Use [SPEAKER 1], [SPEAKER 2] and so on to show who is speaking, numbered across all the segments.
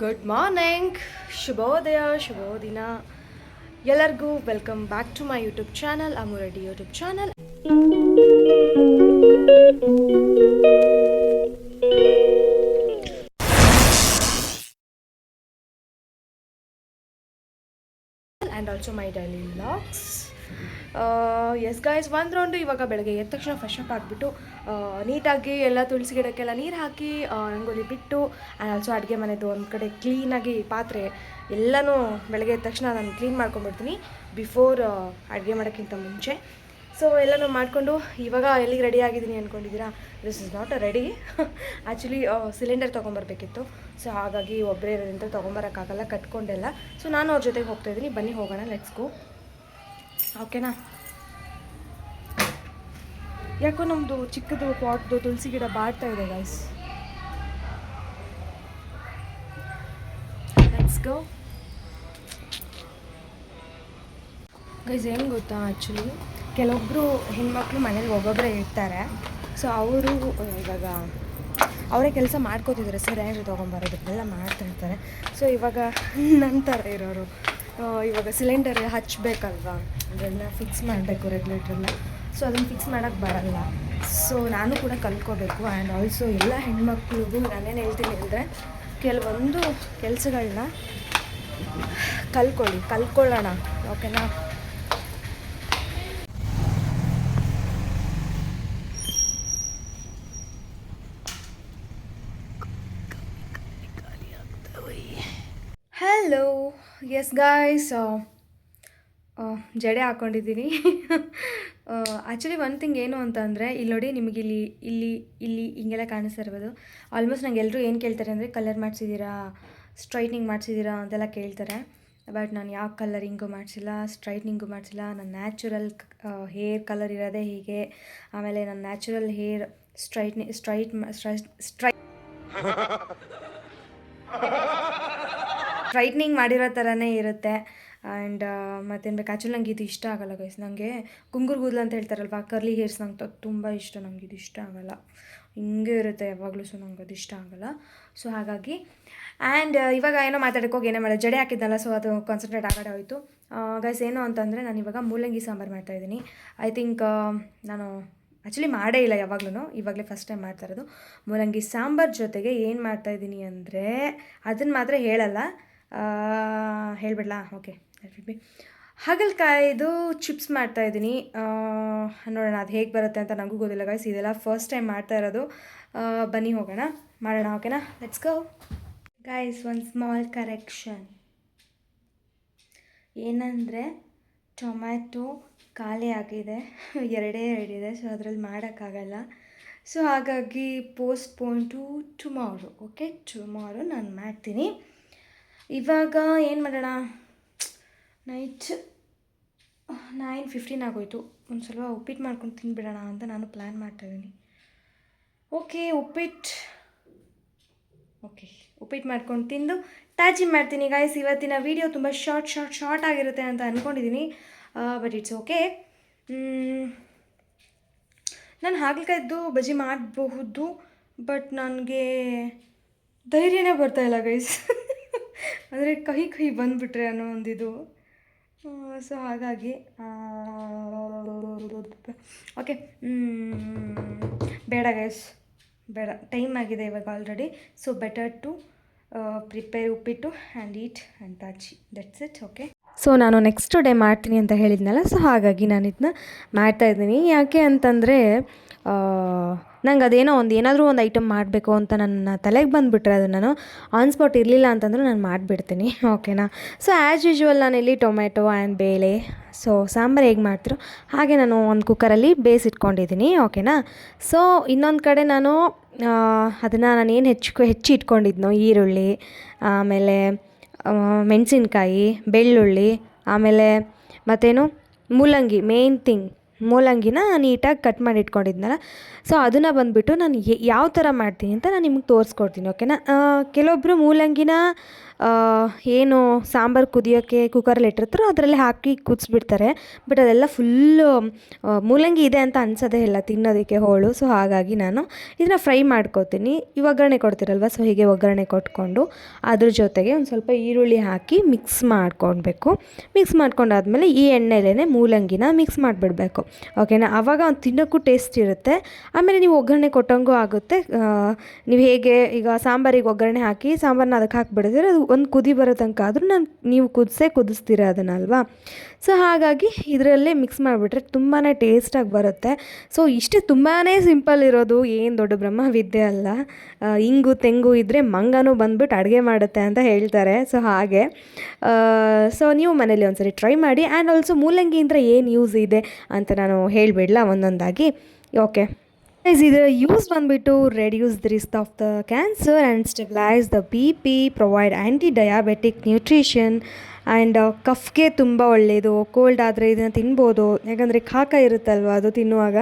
[SPEAKER 1] Good morning ಶುಭೋದಯ, ಶುಭೋದಿನ. ಎಲ್ಲರಿಗೂ welcome back to my YouTube channel Amureddy YouTube channel and also my daily vlogs yes guys ಒಂದು round ಇವಾಗ ಬೆಳಗ್ಗೆ ಎದ್ದ ತಕ್ಷಣ ಫ್ರೆಶ್ ಅಪ್ ಆಗಿಬಿಟ್ಟು ನೀಟಾಗಿ ಎಲ್ಲ ತುಳಸಿ ಗಿಡಕ್ಕೆಲ್ಲ ನೀರು ಹಾಕಿ ರಂಗೋಲಿ ಬಿಟ್ಟು ಆ್ಯಂಡ್ ಆಲ್ಸೋ ಅಡುಗೆ ಮನೆದು ಒಂದು ಕಡೆ ಕ್ಲೀನಾಗಿ ಪಾತ್ರೆ ಎಲ್ಲನೂ ಬೆಳಗ್ಗೆ ಎದ್ದ ತಕ್ಷಣ ನಾನು ಕ್ಲೀನ್ ಮಾಡ್ಕೊಂಡ್ಬಿಡ್ತೀನಿ ಬಿಫೋರ್ ಅಡುಗೆ ಮಾಡೋಕ್ಕಿಂತ ಮುಂಚೆ. ಸೊ ಎಲ್ಲನೂ ಮಾಡಿಕೊಂಡು ಇವಾಗ ಎಲ್ಲಿಗೆ ರೆಡಿ ಆಗಿದ್ದೀನಿ ಅಂದ್ಕೊಂಡಿದ್ದೀರಾ this is not a ready actually cylinder ತೊಗೊಂಬರ್ಬೇಕಿತ್ತು. So ಹಾಗಾಗಿ ಒಬ್ಬರೇ ಇರೋದ್ರಿಂದ ತೊಗೊಂಬರೋಕ್ಕಾಗಲ್ಲ, ಕಟ್ಕೊಂಡೆಲ್ಲ. ಸೊ ನಾನು ಅವ್ರ ಜೊತೆಗೆ ಹೋಗ್ತಾ ಇದ್ದೀನಿ. ಬನ್ನಿ, ಹೋಗೋಣ. ಲೆಟ್ಸ್ ಗೋ ಓಕೆನಾ? ಯಾಕೋ ನಮ್ಮದು ಚಿಕ್ಕದು ಪಾಟ್ದು ತುಳಸಿ ಗಿಡ ಬಾಡ್ತಾ ಇದೆ ಗೈಸ್ ಲೆಟ್ಸ್ ಗೋ ಗೈಸ್ ಏನು ಗೊತ್ತಾ ಆ್ಯಕ್ಚುಲಿ ಕೆಲವೊಬ್ಬರು ಹೆಣ್ಮಕ್ಳು ಮನೇಲಿ ಒಬ್ಬೊಬ್ಬರೇ ಇರ್ತಾರೆ. ಸೊ ಅವರು ಇವಾಗ ಅವರೇ ಕೆಲಸ ಮಾಡ್ಕೋತಿದ್ದಾರೆ. ಸರಿಯಾಗಿ ತೊಗೊಂಬರೋದು ಮಾಡ್ತಿರ್ತಾರೆ ಸೊ ಇವಾಗ ನನ್ನ ಥರ ಇರೋರು. ಇವಾಗ ಸಿಲಿಂಡರ್ ಹಚ್ಚಬೇಕಲ್ವಾ ಅದನ್ನು ಫಿಕ್ಸ್ ಮಾಡಬೇಕು ರೆಗ್ಯುಲೇಟ್ರನ್ನ ಸೊ ಅದನ್ನು ಫಿಕ್ಸ್ ಮಾಡೋಕ್ಕೆ ಬರಲ್ಲ. ಸೊ ನಾನು ಕೂಡ ಕಲ್ತ್ಕೋಬೇಕು. ಆ್ಯಂಡ್ ಆಲ್ಸೋ ಎಲ್ಲ ಹೆಣ್ಮಕ್ಳಿಗೂ ನಾನೇನು ಹೇಳ್ತೀನಿ ಅಂದರೆ, ಕೆಲವೊಂದು ಕೆಲಸಗಳನ್ನ ಕಲ್ತ್ಕೊಳ್ಳಿ. ಕಲ್ತ್ಕೊಳ್ಳೋಣ. ಓಕೆನಾ ಎಸ್ ಗಾಯ್ಸ್ ಜಡೆ ಹಾಕ್ಕೊಂಡಿದ್ದೀನಿ ಆ್ಯಕ್ಚುಲಿ ಒನ್ ಥಿಂಗ್ ಏನು ಅಂತ ಅಂದರೆ, ಇಲ್ಲಿ ನೋಡಿ ನಿಮಗೆ ಇಲ್ಲಿ ಇಲ್ಲಿ ಇಲ್ಲಿ ಹಿಂಗೆಲ್ಲ ಕಾಣಿಸ್ತಾ ಇರ್ಬೋದು. ಆಲ್ಮೋಸ್ಟ್ ನಂಗೆ ಎಲ್ಲರೂ ಏನು ಕೇಳ್ತಾರೆ ಅಂದರೆ ಕಲರ್ ಮಾಡಿಸಿದ್ದೀರಾ? ಸ್ಟ್ರೈಟ್ನಿಂಗ್ ಮಾಡಿಸಿದ್ದೀರಾ? ಅಂತೆಲ್ಲ ಕೇಳ್ತಾರೆ. ಬಟ್ ನಾನು ಯಾವ ಕಲರಿಂಗು ಮಾಡಿಸಿಲ್ಲ ಸ್ಟ್ರೈಟ್ನಿಂಗು ಮಾಡಿಸಿಲ್ಲ. ನನ್ನ ನ್ಯಾಚುರಲ್ ಹೇರ್ ಕಲರ್ ಇರೋದೇ ಹೀಗೆ. ಆಮೇಲೆ ನನ್ನ ನ್ಯಾಚುರಲ್ ಹೇರ್ ಸ್ಟ್ರೈಟ್ನಿ ಸ್ಟ್ರೈಟ್ ಸ್ಟ್ರೈ ಸ್ಟ್ರೈಟ್ನಿಂಗ್ ಮಾಡಿರೋ ಥರನೇ ಇರುತ್ತೆ. ಆ್ಯಂಡ್ ಮತ್ತೇನು ಬೇಕು? ಆ್ಯಕ್ಚುಲಿ ನಂಗೆ ಇದು ಇಷ್ಟ ಆಗಲ್ಲ ಗೈಸ್ ನನಗೆ ಗುಂಗುರು ಕೂದಲು ಅಂತ ಹೇಳ್ತಾರಲ್ವ? ಕರ್ಲಿ ಹೇರ್ಸ್ ನಂಗೆ ತುಂಬ ಇಷ್ಟ. ನಂಗೆ ಇದು ಇಷ್ಟ ಆಗಲ್ಲ. ಹಿಂಗೆ ಇರುತ್ತೆ ಯಾವಾಗಲೂ ಸೊ ನಂಗೆ ಅದು ಇಷ್ಟ ಆಗಲ್ಲ. ಸೊ ಹಾಗಾಗಿ ಆ್ಯಂಡ್ ಇವಾಗ ಏನೋ ಮಾತಾಡಕ್ಕೆ ಹೋಗಿ ಏನೇ ಮಾಡೋದು. ಜಡೆ ಹಾಕಿದ್ನಲ್ಲ ಸೊ ಅದು ಕಾನ್ಸಂಟ್ರೇಟ್ ಆಗಡೆ ಹೋಯಿತು. ಗೈಸ್ ಏನು ಅಂತಂದರೆ ನಾನು ಇವಾಗ ಮೂಲಂಗಿ ಸಾಂಬಾರು ಮಾಡ್ತಾಯಿದ್ದೀನಿ ಐ ಥಿಂಕ್ ನಾನು ಆ್ಯಕ್ಚುಲಿ ಮಾಡೇ ಇಲ್ಲ ಯಾವಾಗಲೂ ಇವಾಗಲೇ ಫಸ್ಟ್ ಟೈಮ್ ಮಾಡ್ತಾ ಇರೋದು. ಮೂಲಂಗಿ ಸಾಂಬಾರು ಜೊತೆಗೆ ಏನು ಮಾಡ್ತಾಯಿದ್ದೀನಿ ಅಂದರೆ ಅದನ್ನು ಮಾತ್ರ ಹೇಳಲ್ಲ. ಹೇಳ್ಬಿಡ್ಲಾ? ಓಕೆ ಬಿ ಹಾಗಲಕಾಯಿದು ಚಿಪ್ಸ್ ಮಾಡ್ತಾ ಇದ್ದೀನಿ. ನೋಡೋಣ, ಅದು ಹೇಗೆ ಬರುತ್ತೆ ಅಂತ ನನಗೂ ಗೊತ್ತಿಲ್ಲ ಗಾಯ್ಸ್ ಇದೆಲ್ಲ ಫಸ್ಟ್ ಟೈಮ್ ಮಾಡ್ತಾ ಇರೋದು. ಬನ್ನಿ ಹೋಗೋಣ. ಮಾಡೋಣ ಓಕೆನಾ ಲೆಟ್ಸ್ ಗೋ ಗಾಯ್ಸ್ ಒಂದು ಸ್ಮಾಲ್ ಕರೆಕ್ಷನ್ ಏನಂದರೆ ಟೊಮ್ಯಾಟೊ ಖಾಲಿ ಆಗಿದೆ. ಎರಡೇ ಎರಡಿದೆ ಸೊ ಅದರಲ್ಲಿ ಮಾಡೋಕ್ಕಾಗಲ್ಲ. ಸೊ ಹಾಗಾಗಿ postpone to tomorrow okay tomorrow ನಾನು ಮಾಡ್ತೀನಿ. ಇವಾಗ ಏನು ಮಾಡೋಣ? ನೈಟ್ ನೈನ್ ಫಿಫ್ಟೀನ್ ಆಗೋಯ್ತು. ಒಂದು ಸ್ವಲ್ಪ ಉಪ್ಪಿಟ್ಟು ಮಾಡ್ಕೊಂಡು ತಿನ್ಬಿಡೋಣ ಅಂತ ನಾನು ಪ್ಲ್ಯಾನ್ ಮಾಡ್ತಾಯಿದ್ದೀನಿ ಓಕೆ ಉಪ್ಪಿಟ್ಟು ಓಕೆ ಉಪ್ಪಿಟ್ಟು ಮಾಡ್ಕೊಂಡು ತಿಂದು ಟ್ಯಾಚಿ ಮಾಡ್ತೀನಿ ಗಾಯ್ಸ್ ಇವತ್ತಿನ ವೀಡಿಯೋ ತುಂಬ ಶಾರ್ಟ್ ಶಾರ್ಟ್ ಶಾರ್ಟ್ ಆಗಿರುತ್ತೆ ಅಂತ ಅಂದ್ಕೊಂಡಿದ್ದೀನಿ ಬಟ್ ಇಟ್ಸ್ ಓಕೆ ನಾನು ಹಾಗಲಕಾಯ್ದು ಬಜ್ಜಿ ಮಾಡಬಹುದು ಬಟ್ ನನಗೆ ಧೈರ್ಯನೇ ಬರ್ತಾಯಿಲ್ಲ ಗೈಸ್ ಅಂದರೆ ಕಹಿ ಕಹಿ ಬಂದುಬಿಟ್ರೆ ಅನ್ನೋ ಒಂದು ಇದು ಸೊ ಹಾಗಾಗಿ ಓಕೆ ಬೇಡ ಗೈಸ್ ಬೇಡ ಟೈಮ್ ಆಗಿದೆ ಇವಾಗ already so better to prepare uppittu and eat and ತಾಚಿ that's it okay so ನಾನು ನೆಕ್ಸ್ಟ್ ಡೇ ಮಾಡ್ತೀನಿ ಅಂತ ಹೇಳಿದ್ನಲ್ಲ ಸೊ ಹಾಗಾಗಿ ನಾನು ಇದನ್ನ ಮಾಡ್ತಾಯಿದ್ದೀನಿ ಯಾಕೆ ಅಂತಂದರೆ ನಂಗೆ ಅದೇನೋ ಒಂದು ಏನಾದರೂ ಒಂದು ಐಟಮ್ ಮಾಡಬೇಕು ಅಂತ ನನ್ನ ತಲೆಗೆ ಬಂದುಬಿಟ್ರೆ ಅದು ನಾನು ಆನ್ ಸ್ಪಾಟ್ ಇರಲಿಲ್ಲ ಅಂತಂದ್ರೆ ನಾನು ಮಾಡಿಬಿಡ್ತೀನಿ ಓಕೆನಾ ಸೊ ಆ್ಯಸ್ ಯೂಶ್ವಲ್ ನಾನು ಇಲ್ಲಿ ಟೊಮೆಟೊ ಆ್ಯಂಡ್ ಬೇಳೆ ಸೊ ಸಾಂಬಾರು ಹೇಗೆ ಮಾಡ್ತಿರೋ ಹಾಗೆ ನಾನು ಒಂದು ಕುಕ್ಕರಲ್ಲಿ ಬೇಯಿಸಿಟ್ಕೊಂಡಿದ್ದೀನಿ ಓಕೆನಾ ಸೊ ಇನ್ನೊಂದು ಕಡೆ ನಾನು ಅದನ್ನು ನಾನು ಏನು ಹೆಚ್ಚು ಹೆಚ್ಚಿ ಇಟ್ಕೊಂಡಿದ್ನೋ ಈರುಳ್ಳಿ, ಆಮೇಲೆ ಮೆಣಸಿನ್ಕಾಯಿ, ಬೆಳ್ಳುಳ್ಳಿ, ಆಮೇಲೆ ಮತ್ತೇನು? ಮೂಲಂಗಿ ಮೇನ್ ಥಿಂಗ್ ಮೂಲಂಗಿನ ನೀಟಾಗಿ ಕಟ್ ಮಾಡಿ ಇಟ್ಕೊಂಡಿದ್ನಲ್ಲ ಸೊ ಅದನ್ನು ಬಂದುಬಿಟ್ಟು ನಾನು ಯಾವ ಥರ ಮಾಡ್ತೀನಿ ಅಂತ ನಾನು ನಿಮ್ಗೆ ತೋರಿಸ್ಕೊಡ್ತೀನಿ, ಓಕೆನಾ? ಕೆಲವೊಬ್ಬರು ಮೂಲಂಗಿನ ಏನು ಸಾಂಬಾರು ಕುದಿಯೋಕ್ಕೆ ಕುಕ್ಕರಲ್ಲಿ ಇಟ್ಟಿರ್ತಾರೋ ಅದರಲ್ಲಿ ಹಾಕಿ ಕುದಿಸ್ಬಿಡ್ತಾರೆ. ಬಟ್ ಅದೆಲ್ಲ ಫುಲ್ಲು ಮೂಲಂಗಿ ಇದೆ ಅಂತ ಅನ್ಸೋದೇ ಇಲ್ಲ ತಿನ್ನೋದಕ್ಕೆ ಹೋಳು. ಸೊ ಹಾಗಾಗಿ ನಾನು ಇದನ್ನ ಫ್ರೈ ಮಾಡ್ಕೋತೀನಿ. ಈ ಒಗ್ಗರಣೆ ಕೊಡ್ತಿರಲ್ವ? ಸೊ ಹೀಗೆ ಒಗ್ಗರಣೆ ಕೊಟ್ಕೊಂಡು ಅದ್ರ ಜೊತೆಗೆ ಒಂದು ಸ್ವಲ್ಪ ಈರುಳ್ಳಿ ಹಾಕಿ ಮಿಕ್ಸ್ ಮಾಡ್ಕೊಳ್ಬೇಕು ಮಿಕ್ಸ್ ಮಾಡ್ಕೊಂಡಾದ್ಮೇಲೆ ಈ ಎಣ್ಣೆಲೇ ಮೂಲಂಗಿನ ಮಿಕ್ಸ್ ಮಾಡಿಬಿಡ್ಬೇಕು. ಓಕೆನಾ ಆವಾಗ ಅವ್ನು ತಿನ್ನೋಕ್ಕೂ ಟೇಸ್ಟ್ ಇರುತ್ತೆ. ಆಮೇಲೆ ನೀವು ಒಗ್ಗರಣೆ ಕೊಟ್ಟಂಗೂ ಆಗುತ್ತೆ. ನೀವು ಹೇಗೆ ಈಗ ಸಾಂಬಾರಿಗೆ ಒಗ್ಗರಣೆ ಹಾಕಿ ಸಾಂಬಾರನ್ನ ಅದಕ್ಕೆ ಹಾಕಿಬಿಡಿದ್ರೆ ಅದು ಒಂದು ಕುದಿ ಬರೋ ತನಕ ಆದರೂ ನಾನು ನೀವು ಕುದಿಸೇ ಕುದಿಸ್ತೀರ ಅದನ್ನಲ್ವಾ? ಸೊ ಹಾಗಾಗಿ ಇದರಲ್ಲೇ ಮಿಕ್ಸ್ ಮಾಡಿಬಿಟ್ರೆ ತುಂಬಾ ಟೇಸ್ಟಾಗಿ ಬರುತ್ತೆ. ಸೊ ಇಷ್ಟೇ ತುಂಬಾ ಸಿಂಪಲ್ ಇರೋದು, ಏನು ದೊಡ್ಡ ಬ್ರಹ್ಮವಿದ್ಯೆ ಅಲ್ಲ. ಇಂಗು ತೆಂಗು ಇದ್ದರೆ ಮಂಗನೂ ಬಂದ್ಬಿಟ್ಟು ಅಡುಗೆ ಮಾಡುತ್ತೆ ಅಂತ ಹೇಳ್ತಾರೆ. ಸೊ ಹಾಗೆ. ಸೊ ನೀವು ಮನೇಲಿ ಒಂದ್ಸರಿ ಟ್ರೈ ಮಾಡಿ. ಆ್ಯಂಡ್ ಆಲ್ಸೋ ಮೂಲಂಗಿಯಿಂದ ಏನು ಯೂಸ್ ಇದೆ ಅಂತ ನಾನು ಹೇಳಿಬಿಡ್ಲಾ ಒಂದೊಂದಾಗಿ. ಓಕೆ ಗೈಸ್ ಇದರ ಯೂಸ್ ಬಂದುಬಿಟ್ಟು reduce the risk of the cancer and stabilise the B P provide anti diabetic nutrition and ಕಫ್ಗೆ ತುಂಬ ಒಳ್ಳೆಯದು ಕೋಲ್ಡ್ ಆದರೆ ಇದನ್ನು ತಿನ್ಬೋದು. ಯಾಕಂದರೆ ಖಾಕ ಇರುತ್ತಲ್ವ, ಅದು ತಿನ್ನುವಾಗ.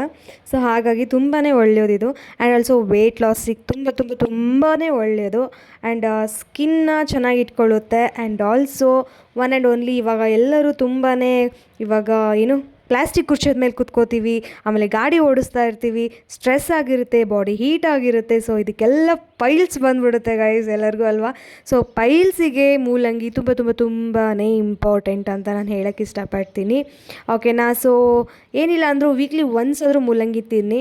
[SPEAKER 1] ಸೊ ಹಾಗಾಗಿ ತುಂಬಾ ಒಳ್ಳೆಯದಿದು ಆ್ಯಂಡ್ ಆಲ್ಸೋ ವೆಯ್ಟ್ ಲಾಸಿಗೆ ತುಂಬ ತುಂಬ ತುಂಬಾ ಒಳ್ಳೆಯದು. ಆ್ಯಂಡ್ ಸ್ಕಿನ್ನ ಚೆನ್ನಾಗಿ ಇಟ್ಕೊಳ್ಳುತ್ತೆ. And also one and only ಇವಾಗ ಎಲ್ಲರೂ ತುಂಬಾ ಇವಾಗ ಏನು ಪ್ಲಾಸ್ಟಿಕ್ ಕುರ್ಚದ ಮೇಲೆ ಕುತ್ಕೋತೀವಿ, ಆಮೇಲೆ ಗಾಡಿ ಓಡಿಸ್ತಾ ಇರ್ತೀವಿ ಸ್ಟ್ರೆಸ್ ಆಗಿರುತ್ತೆ ಬಾಡಿ ಹೀಟ್ ಆಗಿರುತ್ತೆ ಸೊ ಇದಕ್ಕೆಲ್ಲ ಪೈಲ್ಸ್ ಬಂದ್ಬಿಡುತ್ತೆ ಗೈಸ್ ಎಲ್ಲರಿಗೂ ಅಲ್ವಾ? ಸೊ ಪೈಲ್ಸಿಗೆ ಮೂಲಂಗಿ ತುಂಬ ತುಂಬ ತುಂಬಾ ಇಂಪಾರ್ಟೆಂಟ್ ಅಂತ ನಾನು ಹೇಳೋಕ್ಕೆ ಇಷ್ಟಪಡ್ತೀನಿ. ಓಕೆನಾ ಸೊ ಏನಿಲ್ಲ ಅಂದರೂ ವೀಕ್ಲಿ ಒನ್ಸ್ ಆದರೂ ಮೂಲಂಗಿ ತಿನ್ನಿ.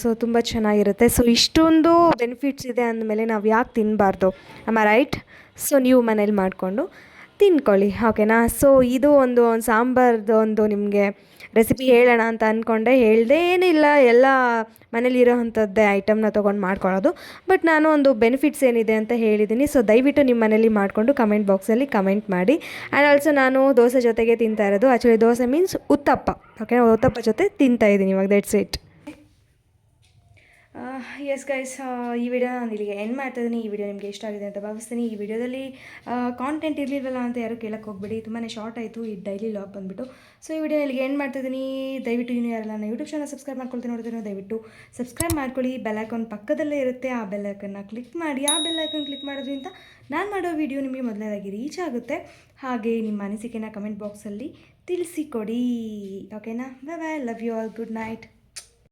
[SPEAKER 1] ಸೊ ತುಂಬ ಚೆನ್ನಾಗಿರುತ್ತೆ. ಸೊ ಇಷ್ಟೊಂದು ಬೆನಿಫಿಟ್ಸ್ ಇದೆ ಅಂದಮೇಲೆ ನಾವು ಯಾಕೆ ತಿನ್ನಬಾರ್ದು ಅಮ್ಮ ರೈಟ್ ಸೊ ನೀವು ಮನೇಲಿ ಮಾಡಿಕೊಂಡು. ತಿನ್ಕೊಳ್ಳಿ ಓಕೆನಾ ಸೊ ಇದು ಒಂದು ಒಂದು ಸಾಂಬಾರ್ದು ಒಂದು ನಿಮಗೆ ರೆಸಿಪಿ ಹೇಳೋಣ ಅಂತ ಅಂದ್ಕೊಂಡೆ ಹೇಳ್ದೆ ಏನಿಲ್ಲ, ಎಲ್ಲ ಮನೇಲಿ ಇರೋವಂಥದ್ದೇ ಐಟಮ್ನ ತೊಗೊಂಡು ಮಾಡ್ಕೊಳ್ಳೋದು. ಬಟ್ ನಾನು ಒಂದು ಬೆನಿಫಿಟ್ಸ್ ಏನಿದೆ ಅಂತ ಹೇಳಿದ್ದೀನಿ ಸೊ ದಯವಿಟ್ಟು ನಿಮ್ಮ ಮನೇಲಿ ಮಾಡಿಕೊಂಡು ಕಮೆಂಟ್ ಬಾಕ್ಸಲ್ಲಿ ಕಮೆಂಟ್ ಮಾಡಿ. ಆ್ಯಂಡ್ ಆಲ್ಸೋ ನಾನು ದೋಸೆ ಜೊತೆಗೆ ತಿಂತಾ ಇರೋದು. Actually dosa means uttappa okay uttappa ಜೊತೆ ತಿಂತಾ ಇದ್ದೀನಿ, ಇವಾಗ ದಟ್ಸ್ ಇಟ್ ಎಸ್ ಗೈಸ್ ಈ ವಿಡಿಯೋ ನಾನು ಇಲ್ಲಿಗೆ ಏನು ಮಾಡ್ತಾ ಇದ್ದೀನಿ ಈ ವಿಡಿಯೋ ನಿಮಗೆ ಇಷ್ಟ ಆಗಿದೆ ಅಂತ ಭಾವಿಸ್ತೀನಿ. ಈ ವಿಡಿಯೋದಲ್ಲಿ ಕಾಂಟೆಂಟ್ ಇರಲಿಲ್ವಲ್ಲ ಅಂತ ಯಾರು ಕೇಳಕ್ಕೆ ಹೋಗ್ಬೇಡಿ. ತುಂಬಾ ಶಾರ್ಟ್ ಆಯಿತು. ಈ ಡೈಲಿ ಲಾಗ್ ಬಂದ್ಬಿಟ್ಟು. ಸೊ ಈ ವಿಡಿಯೋ ಇಲ್ಲಿಗೆ ಏನು ಮಾಡ್ತಾ ಇದ್ದೀನಿ ದಯವಿಟ್ಟು ಇನ್ನೂ ಯಾರಲ್ಲ ನನ್ನ ಯೂಟ್ಯೂಬ್ ಚಾನಲ್ ಸಬ್ಸ್ಕ್ರೈಬ್ ಮಾಡ್ಕೊಳ್ತೀನಿ ನೋಡಿದ್ರೆ ದಯವಿಟ್ಟು ಸಬ್ಸ್ಕ್ರೈಬ್ ಮಾಡ್ಕೊಳ್ಳಿ. ಬೆಲ್ಲೈಕಾನ್ ಪಕ್ಕದಲ್ಲೇ ಇರುತ್ತೆ. ಆ ಬೆಲ್ಲೈಕನ್ನ ಕ್ಲಿಕ್ ಮಾಡಿ. ಆ ಬೆಲ್ಲೈಕನ್ ಕ್ಲಿಕ್ ಮಾಡೋದ್ರಿಂದ ನಾನು ಮಾಡೋ ವಿಡಿಯೋ ನಿಮಗೆ ಮೊದಲನೇದಾಗಿ ರೀಚ್ ಆಗುತ್ತೆ. ಹಾಗೆ ನಿಮ್ಮ ಅನಿಸಿಕೆನ ಕಮೆಂಟ್ ಬಾಕ್ಸಲ್ಲಿ ತಿಳಿಸಿಕೊಡಿ. ಓಕೆನಾ bye bye love you all good night